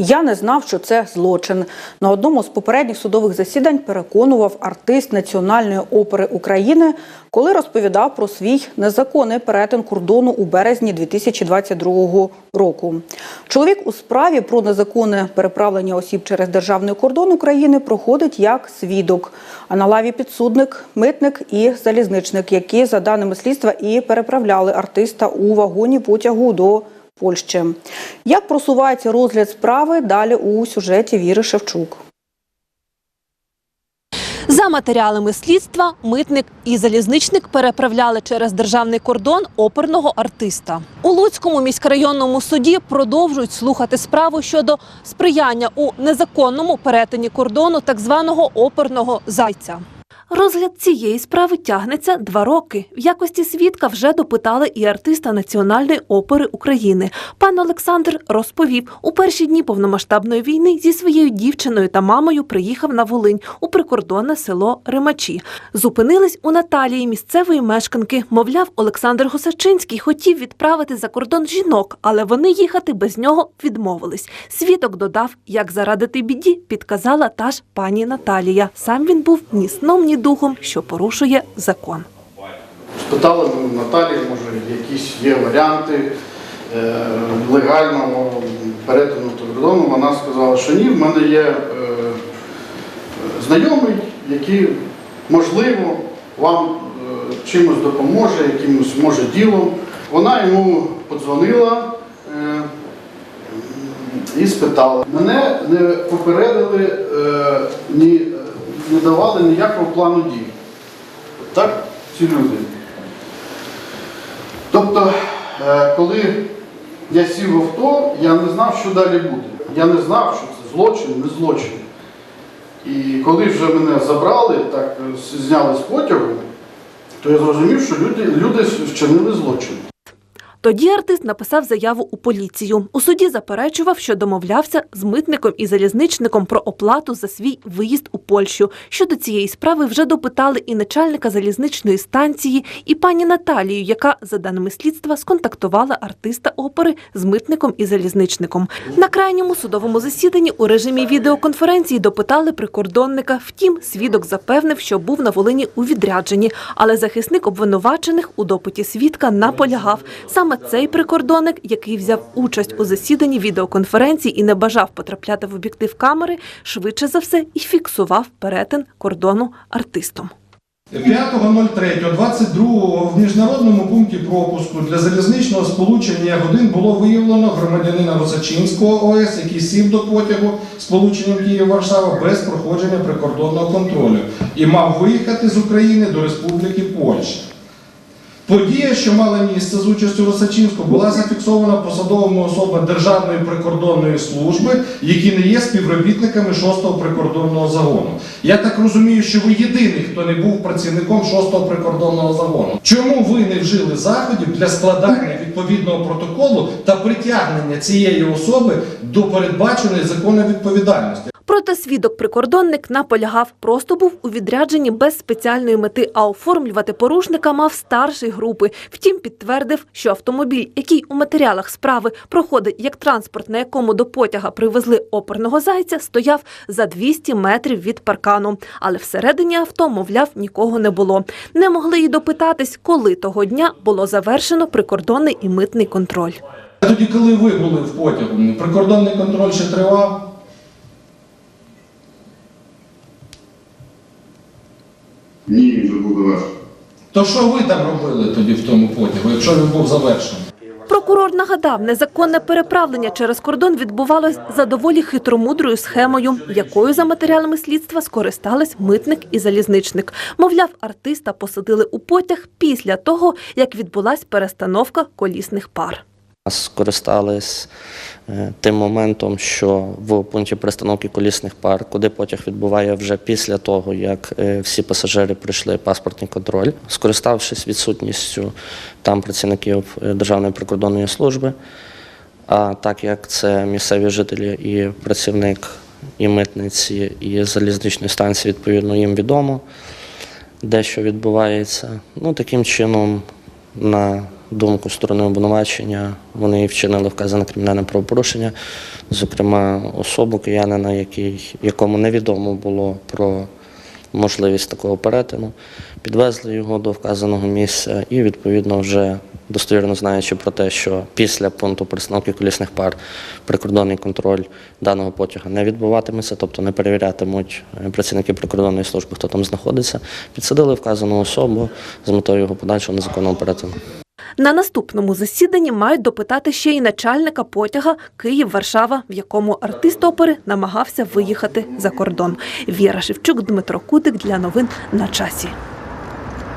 Я не знав, що це злочин. На одному з попередніх судових засідань переконував артист Національної опери України, коли розповідав про свій незаконний перетин кордону у березні 2022 року. Чоловік у справі про незаконне переправлення осіб через державний кордон України проходить як свідок. А на лаві підсудник, митник і залізничник, які, за даними слідства, і переправляли артиста у вагоні потягу до Польщі. Як просувається розгляд справи далі у сюжеті Віри Шевчук? За матеріалами слідства митник і залізничник переправляли через державний кордон оперного артиста. У Луцькому міськрайонному суді продовжують слухати справу щодо сприяння у незаконному перетині кордону так званого оперного зайця. Розгляд цієї справи тягнеться два роки. В якості свідка вже допитали і артиста Національної опери України. Пан Олександр розповів, у перші дні повномасштабної війни зі своєю дівчиною та мамою приїхав на Волинь у прикордонне село Римачі. Зупинились у Наталії місцевої мешканки. Мовляв, Олександр Гусачинський хотів відправити за кордон жінок, але вони їхати без нього відмовились. Свідок додав, як зарадити біді, підказала та ж пані Наталія. Сам він був ні сном, ні духом, що порушує закон. Спитали ми в Наталії, може, якісь є варіанти е, легального перетину кордону. Вона сказала, що ні, в мене є е, знайомий, який, можливо, вам е, чимось допоможе, якимось може ділом. Вона йому подзвонила і спитала. Мене не попередили, ні, не давали ніякого плану дій. Так, ці люди. Тобто, е, коли я сів в авто, я не знав, що далі буде. Я не знав, що це злочин, не злочин. І коли вже мене забрали, так е, зняли з потягу, то я зрозумів, що люди, люди вчинили злочин. Тоді артист написав заяву у поліцію. У суді заперечував, що домовлявся з митником і залізничником про оплату за свій виїзд у Польщу. Щодо цієї справи вже допитали і начальника залізничної станції, і пані Наталію, яка, за даними слідства, сконтактувала артиста опери з митником і залізничником. На крайньому судовому засіданні у режимі відеоконференції допитали прикордонника. Втім, свідок запевнив, що був на Волині у відрядженні, але захисник обвинувачених у допиті свідка наполягав. Саме цей прикордонник, який взяв участь у засіданні відеоконференції і не бажав потрапляти в об'єктив камери, швидше за все і фіксував перетин кордону артистом. 5.03.22 в міжнародному пункті пропуску для залізничного сполучення годин було виявлено громадянина Височинського ОС, який сів до потягу сполученням Київ-Варшава без проходження прикордонного контролю і мав виїхати з України до Республіки. Подія, що мала місце з участю Височинського, була зафіксована посадовими особами Державної прикордонної служби, які не є співробітниками 6-го прикордонного загону. Я так розумію, що ви єдиний, хто не був працівником 6-го прикордонного загону. Чому ви не вжили заходів для складання відповідного протоколу та притягнення цієї особи до передбаченої законної відповідальності? Проте свідок-прикордонник наполягав, просто був у відрядженні без спеціальної мети, а оформлювати порушника мав старший групи. Втім, підтвердив, що автомобіль, який у матеріалах справи проходить як транспорт, на якому до потяга привезли оперного зайця, стояв за 200 метрів від паркану. Але всередині авто, мовляв, нікого не було. Не могли й допитатись, коли того дня було завершено прикордонний і митний контроль. Тоді, коли ви були в потягу, прикордонний контроль ще тривав? Ні, він вже був завершений. То що ви там робили тоді в тому потягу, якщо він був завершений? Прокурор нагадав, незаконне переправлення через кордон відбувалось за доволі хитромудрою схемою, якою за матеріалами слідства скористались митник і залізничник. Мовляв, артиста посадили у потяг після того, як відбулась перестановка колісних пар. Скористались е, тим моментом, що в пункті перестановки колісних пар, куди потяг відбуває вже після того, як е, всі пасажири пройшли паспортний контроль, скориставшись відсутністю там працівників е, Державної прикордонної служби. А так як це місцеві жителі і працівник і митниці, і залізничної станції, відповідно, їм відомо, де що відбувається. Ну, таким чином, на думку сторони обвинувачення, вони вчинили вказане кримінальне правопорушення, зокрема особу киянина, який, якому невідомо було про можливість такого перетину, підвезли його до вказаного місця і, відповідно, вже достовірно знаючи про те, що після пункту перестановки колісних пар прикордонний контроль даного потяга не відбуватиметься, тобто не перевірятимуть е, працівники прикордонної служби, хто там знаходиться, підсадили вказану особу з метою його подальшого незаконного перетину. На наступному засіданні мають допитати ще й начальника потяга Київ-Варшава, в якому артист опери намагався виїхати за кордон. Віра Шевчук, Дмитро Кутик для новин на часі.